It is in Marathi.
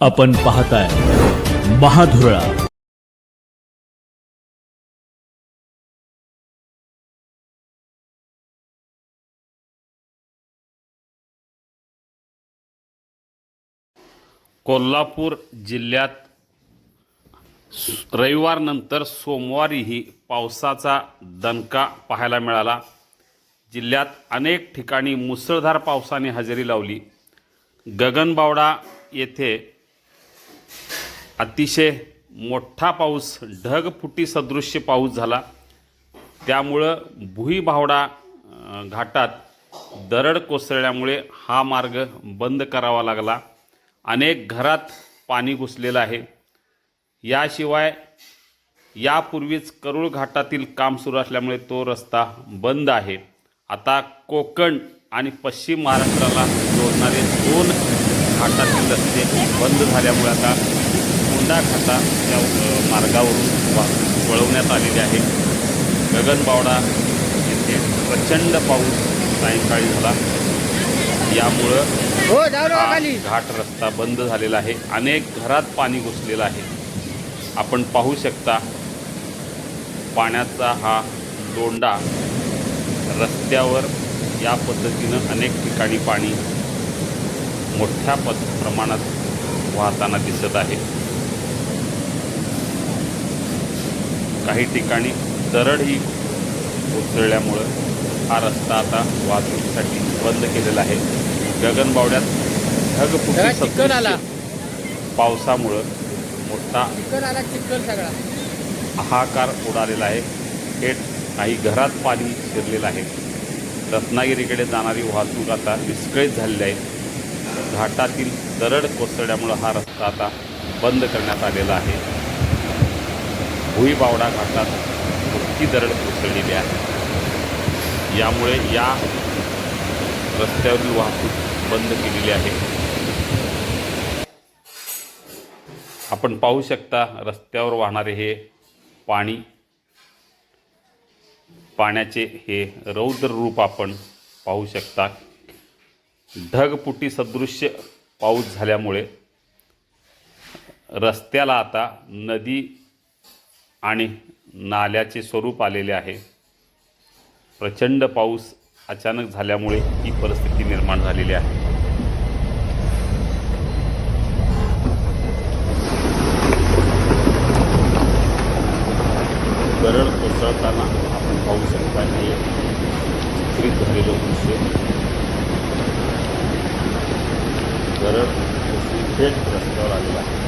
आपण पाहताय महाधुरळा. कोल्हापूर जिल्ह्यात रविवारनंतर सोमवारीही पावसाचा दणका पाहायला मिळाला. जिल्ह्यात अनेक ठिकाणी मुसळधार पावसाने हजेरी लावली. गगनबावडा येथे अतिशय मोठा पाऊस ढगफुटी सदृश्य पाऊस झाला. त्यामुळं भुईभावडा घाटात दरड कोसळल्यामुळे हा मार्ग बंद करावा लागला. अनेक घरात पाणी घुसलेलं आहे. याशिवाय यापूर्वीच करूळ घाटातील काम सुरू असल्यामुळे तो रस्ता बंद आहे. आता कोकण आणि पश्चिम महाराष्ट्राला जोडणारे दोन घाटातील रस्ते बंद झाल्यामुळे आता मुंडा घाटा या मार्गावरून वळवण्यात आलेले आहे. गगनबावडा येथे प्रचंड पाऊस सायंकाळी झाला. यामुळं हो घाट रस्ता बंद झालेला आहे. अनेक घरात पाणी घुसलेलं आहे. आपण पाहू शकता पाण्याचा हा लोंडा रस्त्यावर या पद्धतीनं अनेक ठिकाणी पाणी मोठ्या पद प्रमाणात वाहताना दिसत आहे. काही ठिकाणी दरडही कोसळल्यामुळं हा रस्ता आता वाहतुकीसाठी बंद केलेला आहे. गगनबावड्यात ढगफुटी पावसामुळं मोठा हाहाकार उडालेला आहे. थेट काही घरात पाणी शिरलेलं आहे. रत्नागिरीकडे जाणारी वाहतूक आता विस्कळीत झालेली आहे. घाटातील दरड कोसळल्यामुळं हा रस्ता आता बंद करण्यात आलेला आहे. भुईबावडा घाटात मोठी दरड कोसळलेली आहे. यामुळे या रस्त्यावरील वाहतूक बंद केलेली आहे. आपण पाहू शकता रस्त्यावर वाहणारे हे पाणी पाण्याचे हे रौद्र रूप आपण पाहू शकता. ढगपुटी सदृश्य पाऊस झाल्यामुळे रस्त्याला आता नदी आणि नाल्याचे स्वरूप आलेले आहे. प्रचंड पाऊस अचानक झाल्यामुळे ही परिस्थिती निर्माण झालेली आहे. गरड कोसळताना आपण पाहू शकता हे चित्रित झालेलं दृश्य. गरड कोसळून थेट रस्त्यावर आलेलं आहे.